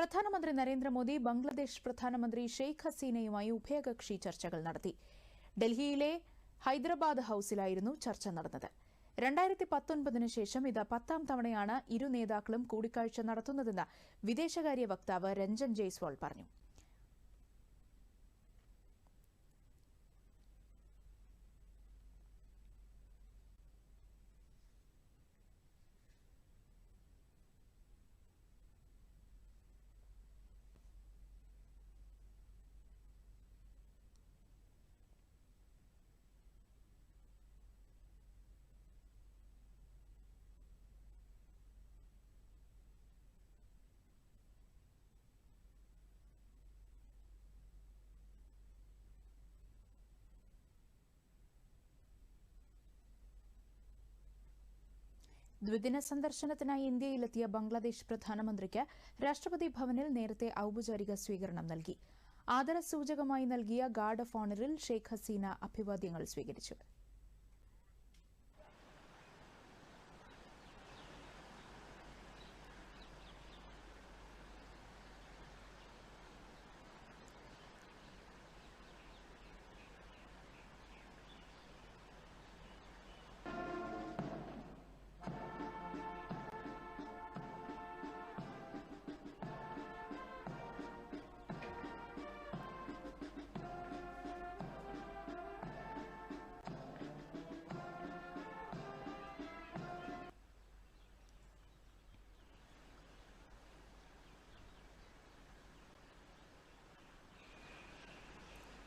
പ്രധാനമന്ത്രി നരേന്ദ്രമോദി ബംഗ്ലാദേശ് പ്രധാനമന്ത്രി ഷെയ്ഖ് ഹസീനയുമായി ഉഭയകക്ഷി ചർച്ചകൾ നടത്തി. ഡൽഹിയിലെ ഹൈദരാബാദ് ഹൌസിലായിരുന്നു ചർച്ച നടന്നത്. രണ്ടായിരത്തി പത്തൊൻപതിന് ശേഷം ഇത് പത്താം തവണയാണ് ഇരു നേതാക്കളും കൂടിക്കാഴ്ച നടത്തുന്നതെന്ന് വിദേശകാര്യ വക്താവ് രഞ്ജൻ ജയ്സ്വാൾ പറഞ്ഞു. ദ്വിദിന സന്ദർശനത്തിനായി ഇന്ത്യയിലെത്തിയ ബംഗ്ലാദേശ് പ്രധാനമന്ത്രിക്ക് രാഷ്ട്രപതി ഭവനിൽ നേരത്തെ ഔപചാരിക സ്വീകരണം നൽകി. ആദരസൂചകമായി നൽകിയ ഗാർഡ് ഓഫ് ഓണറിൽ ഷെയ്ഖ് ഹസീന അഭിവാദ്യങ്ങൾ സ്വീകരിച്ചു.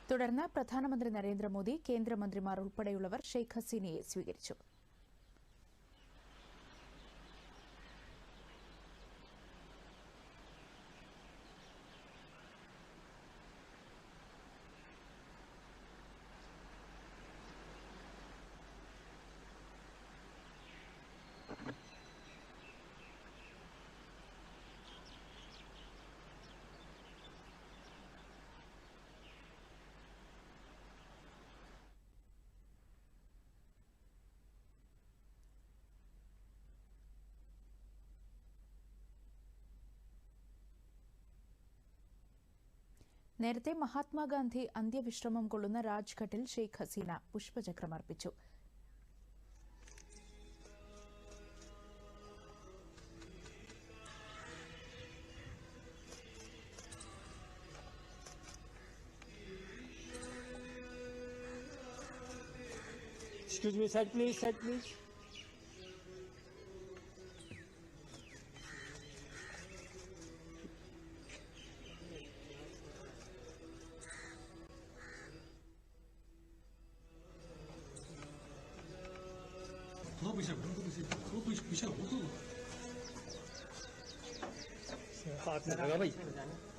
തുടർന്ന് പ്രധാനമന്ത്രി നരേന്ദ്രമോദി കേന്ദ്രമന്ത്രിമാർ ഉൾപ്പെടെയുള്ളവർ ഷെയ്ഖ് ഹസീനയെ സ്വീകരിച്ചു നേരത്തെ മഹാത്മാഗാന്ധി അന്ത്യവിശ്രമം കൊള്ളുന്ന രാജ്ഘട്ടിൽ ഷെയ്ഖ് ഹസീന പുഷ്പചക്രം അർപ്പിച്ചു Excuse me, side please, side please. 그러고 있어요. 그러고 있어요. 그러고 있어요. 그러고 있어요. हाथ में लगा भाई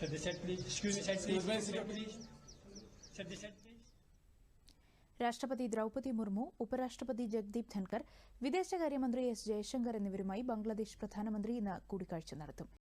Set the set please. രാഷ്ട്രപതി ദ്രൌപതി മുർമു ഉപരാഷ്ട്രപതി ജഗ്ദീപ് ധൻകർ വിദേശകാര്യമന്ത്രി എസ് ജയശങ്കർ എന്നിവരുമായി ബംഗ്ലാദേശ് പ്രധാനമന്ത്രി ഇന്ന് കൂടിക്കാഴ്ച നടത്തും